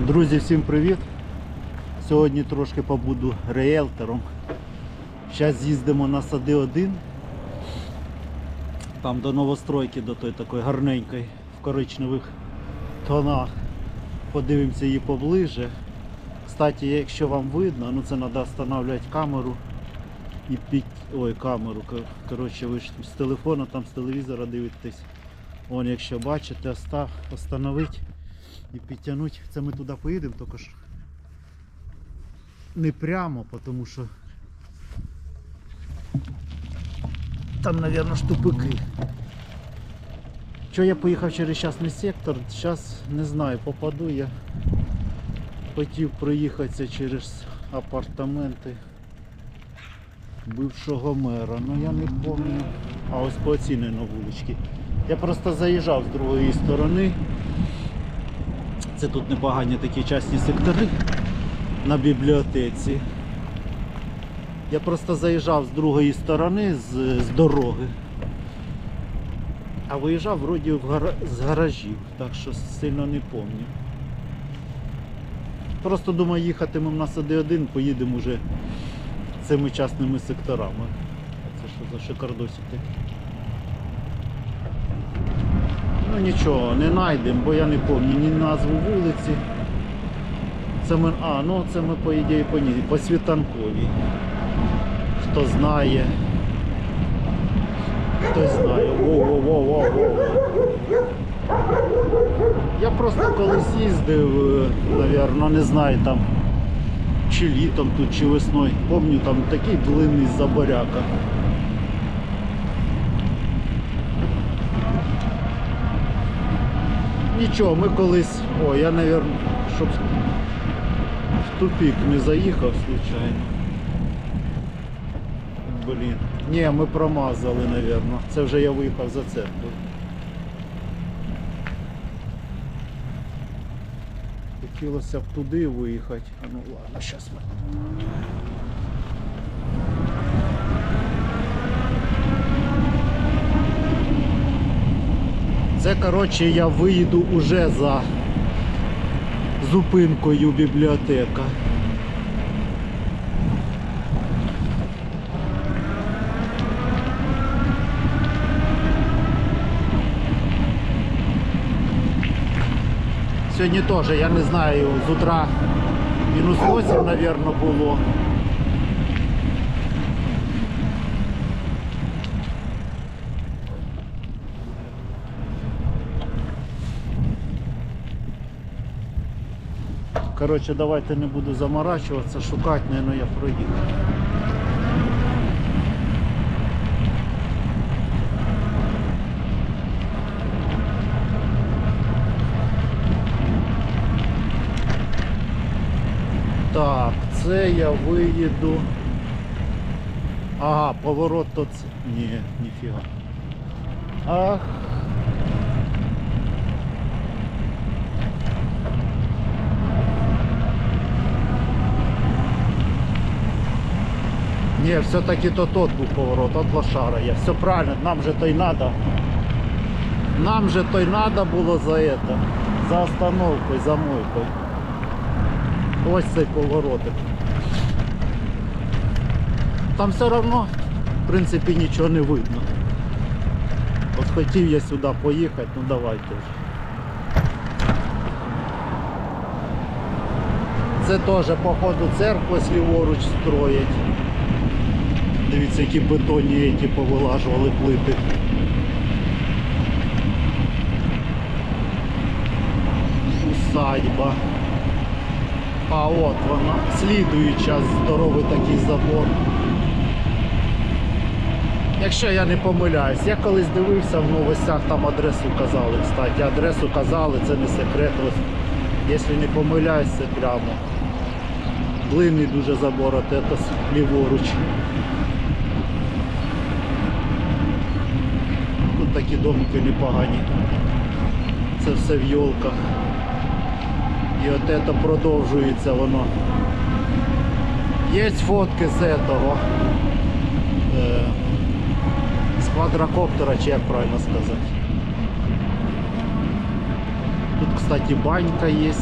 Друзі, всім привіт! Сьогодні трошки побуду реелтором. Зараз з'їздимо на сади 1. Там до новостройки, до той такої гарненької, в коричневих тонах. Подивимося її поближе. Кстати, якщо вам видно, ну це треба встановлювати камеру і під... Ой, камеру. Коротше, ви ж з телефону, там з телевізора дивитесь. Вон, якщо бачите, остав, остановить і підтягнути. Це ми туди поїдемо, тільки ж не прямо, тому що там, мабуть, штупики. Що я поїхав через частний сектор, зараз не знаю, попаду я. Хотів проїхатися через апартаменти бившого мера. Ну я не пам'ятаю. А ось по оціній на вуличці. Я просто заїжджав з другої сторони. Це тут непогані такі частні сектори на бібліотеці. Я просто заїжджав з другої сторони, з, з дороги. А виїжджав вроді в гара... з гаражів, так що сильно не пам'ятаю. Просто думаю, їхатимемо на сади 1, поїдемо вже цими частними секторами. Це що за шикардосики? Ну нічого, не знайдемо, бо я не пам'ятаю ні назву вулиці. Це ми, а, ну це ми по ідеї по, ній, по світанковій. Хто знає. Хтось знає. Во-во-во-во-во. Я просто колись їздив, е, навірно, не знаю там, чи літом тут, чи весною. Помню, там такий длинний заборяка. Нічого, ми колись. О, я, мабуть, щоб в тупик не заїхав случайно. Блін. Ні, ми промазали, мабуть. Це вже я виїхав за церкву. Хотілося б туди виїхати. А ну ладно, зараз ми. Це, коротше, я виїду уже за зупинкою бібліотека. Сьогодні теж, я не знаю, з утра мінус 8, мабуть, було. Коротше, давайте не буду заморачуватися, шукати, мабуть, я проїхав. Так, це я виїду. Ага, поворот це. Ні, ніфіга. Ах. Ні, все-таки то тот був поворот, от лошара є. Все правильно, нам же то й надо. Нам же то й надо було за это. За остановкою, за мойкою. Ось цей поворотик. Там все одно, в принципі, нічого не видно. От хотів я сюди поїхати, ну давайте вже. Це теж, походу, церкву ліворуч строять. Дивіться, які бетонні які повилажували плити. Усадьба. А от вона. Слідуюча здоровий такий забор. Якщо я не помиляюсь, я колись дивився в новостях, там адресу казали, кстати, адресу казали, це не секрет. Ось, якщо не помиляюсь, це прямо. Длинний дуже забор, от це ліворуч. Такі домики непогані. Це все в йолках. І от це продовжується воно. Є фотки з этого. Е, з квадрокоптера, чи як правильно сказати. Тут, кстати, банька є.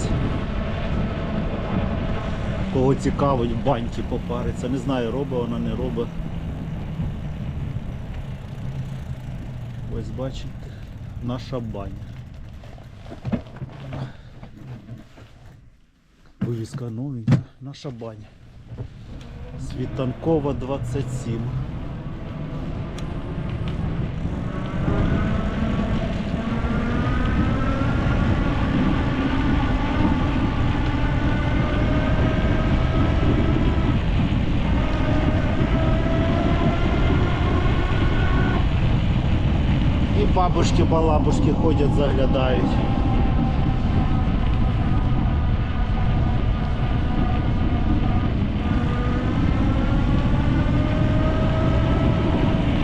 Кого цікавить, баньки попариться. Не знаю, робить вона, не робить. Ось бачите, наша баня. Вивіска новенька, наша баня. Світанкова 27. І бабушки-балабушки ходять, заглядають.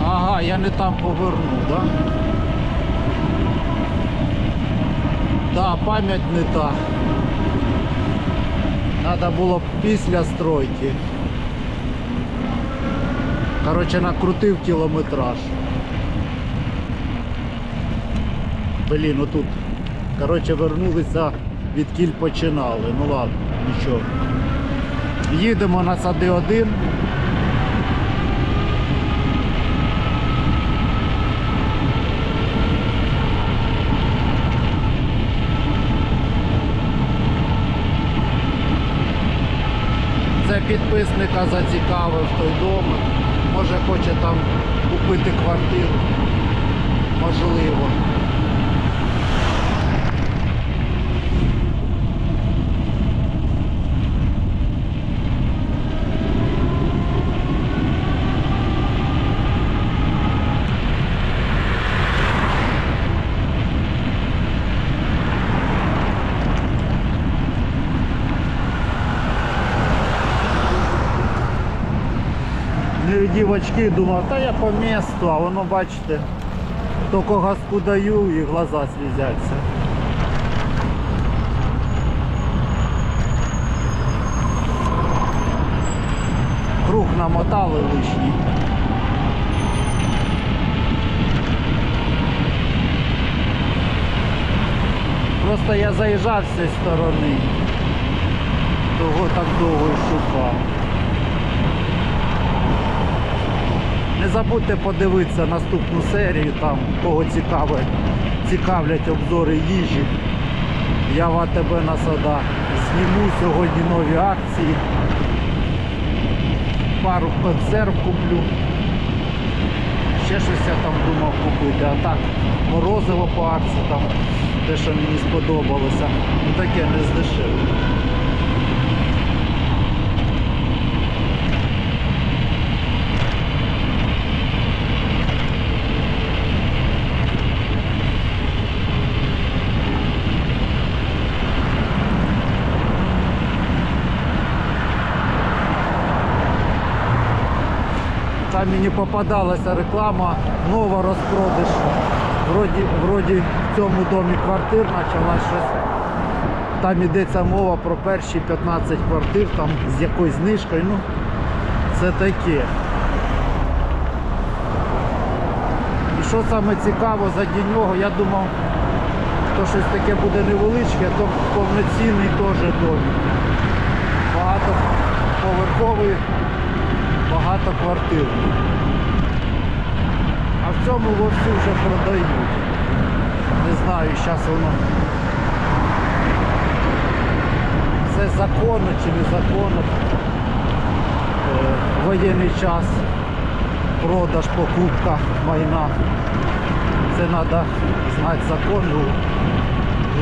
Ага, я не там повернув, да? Да, пам'ять не та. Надо було після стройки. Короче, накрутив кілометраж. Блін, ну тут. Короче, вернулися від кіль починали. Ну ладно, нічого. Їдемо на сади один. Це підписника зацікавив той дом. Може хоче там купити квартиру. Можливо. Дівочки думав, та я по місту, а воно бачите, тільки газку даю і глаза слізяться. Круг намотали лишній. Просто я заїжджав з цієї сторони, того так довго шукав. Не забудьте подивитися наступну серію, там кого цікавить, цікавлять обзори їжі. Я в АТБ на садах зніму сьогодні нові акції. Пару консерв куплю. Ще щось я там думав купити, а так морозиво по акції, там те, що мені сподобалося. Ну таке не з Там мені попадалася реклама, нова розпродаж. Вроді, вроді в цьому домі квартир почалась щось. Там йдеться мова про перші 15 квартир, там з якоюсь знижкою. Ну, це таке. І що саме цікаво заді нього, я думав, то щось таке буде невеличке, а то повноцінний теж домик. Багатоповерховий багато квартир. А в цьому вовсю вже продають. Не знаю, зараз воно це законно чи незаконно. Е, Воєнний час, продаж, покупка майна. Це треба знати закон,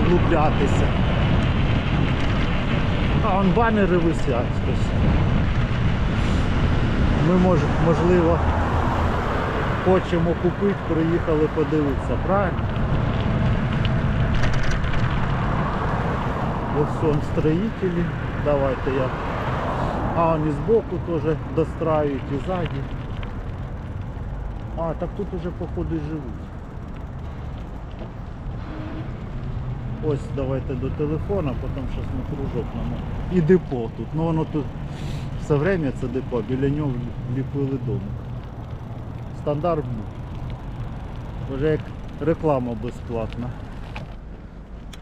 вглублятися. А вон банери висять. Ми мож, можливо хочемо купити, приїхали подивитися, правильно? Ось он строїтелі. Давайте я. А вони збоку теж дострають і ззаді. А, так тут уже походу живуть. Ось давайте до телефона, потім щось на кружок нам. І депо тут. Ну воно тут все время це депо, біля нього ліпили домик. Стандарт був. Вже як реклама безплатна.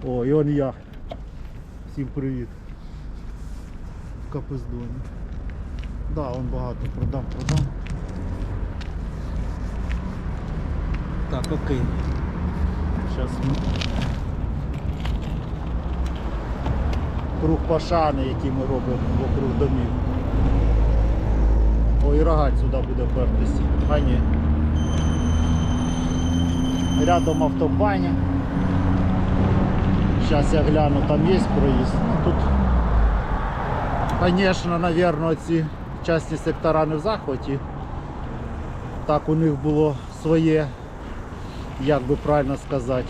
О, і он я. Всім привіт. капездоні. Да, он багато продам, продам. Так, окей. Зараз ми. Круг пашани, який ми робимо вокруг домів. Ой, рогать сюди буде пертись. А ні. Рядом автобаня. Зараз я гляну, там є проїзд. Ну, Тут, звісно, мабуть, ці частні сектора не в захваті. Так у них було своє, як би правильно сказати,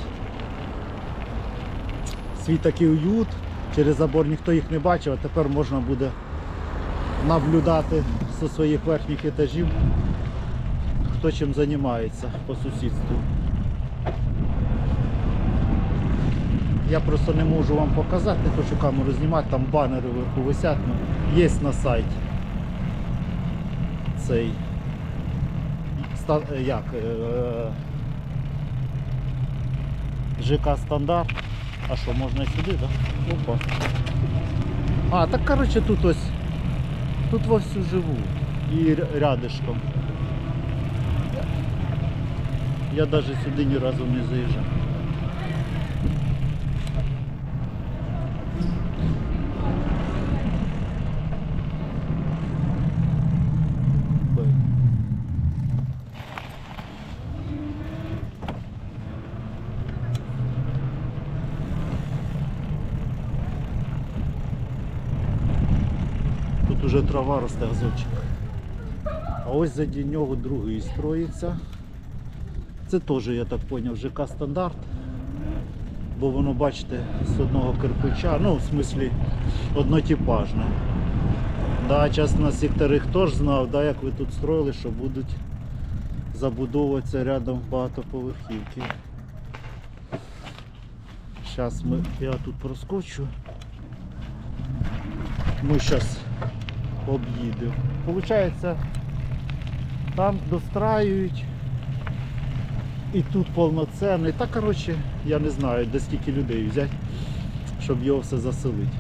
свій такий уют. Через забор ніхто їх не бачив, а тепер можна буде наблюдати зі своїх верхніх етажів, хто чим займається по сусідству. Я просто не можу вам показати, не хочу камеру знімати, там банери вверху висять, ну, є на сайті. Цей е, як? е, ЖК стандарт. А що, можна і сюди, так? Да? Опа. А, так коротше тут ось. Тут вовсю живу. І рядышком. Я навіть сюди ні разу не заїжджав. Б. Уже трава росте газочок. А ось заді нього другий строїться. Це теж, я так зрозумів, ЖК стандарт. Бо воно, бачите, з одного кирпича, ну, в смислі, однотипажне. Да, час на секторих теж знав, да, як ви тут строїли, що будуть забудовуватися рядом багатоповерхівки. Зараз ми, я тут проскочу. Ми зараз об'їдемо. Получається, там достраюють. І тут повноцінний. Та коротше, я не знаю, де скільки людей взяти, щоб його все заселити.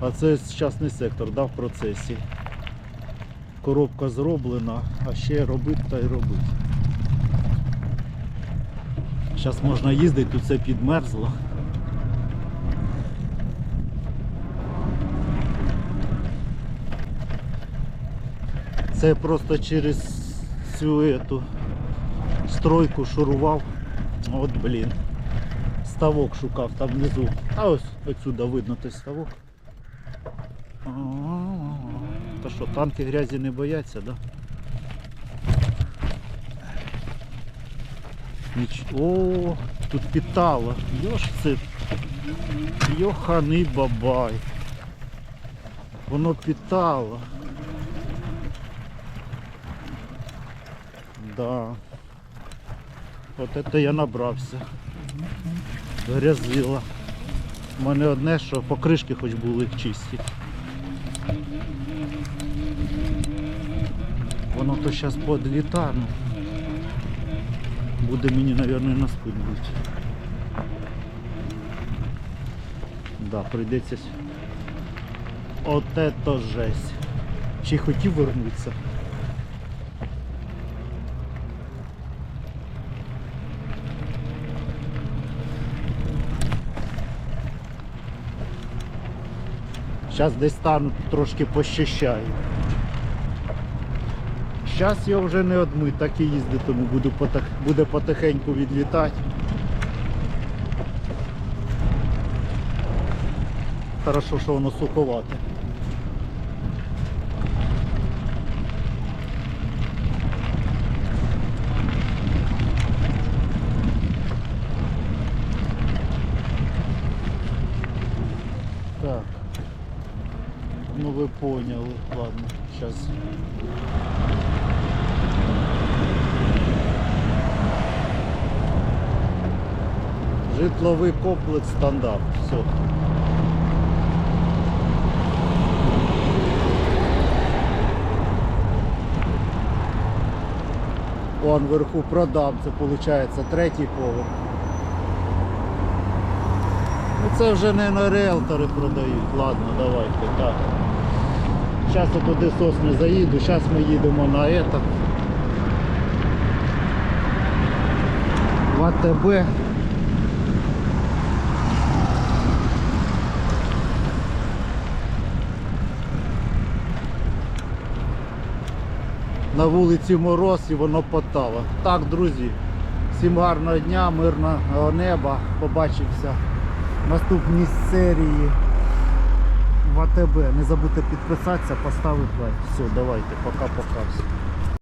А це частний сектор, да, в процесі. Коробка зроблена, а ще робити та й робити. Зараз можна їздити, тут все підмерзло. Це просто через цю ету стройку шурував. От блін. Ставок шукав там внизу. А ось отсюда видно той ставок. А-а-а. Та що, танки грязі не бояться, да? Ніч... О, тут питало. Йош це. Йоханий бабай. Воно питало. Да. От це я набрався. Грязило. У мене одне, що покришки хоч були чисті. Воно то зараз подліта, ну. Буде мені, мабуть, на спину бути. Да, прийдеться. с- От это жесть. Чи хотів вернутися. Зараз десь там трошки пощищаю. Зараз я вже не одмий, так і їздитиму, буду потих, буде потихеньку відлітати. Хорошо, що воно суховате. Так. Вы поняли. Ладно, сейчас. Житловий комплекс стандарт. Все. Вон вверху продам, це виходить третій поверх. Ну це вже не на риелтори продають. Ладно, давайте так. Зараз туди сосни заїду, зараз ми їдемо на это. В АТБ. На вулиці мороз і воно потало. Так, друзі, всім гарного дня, мирного неба. Побачимося в наступній серії в АТБ. Не забудьте підписатися, поставити лайк. Все, давайте, пока-пока.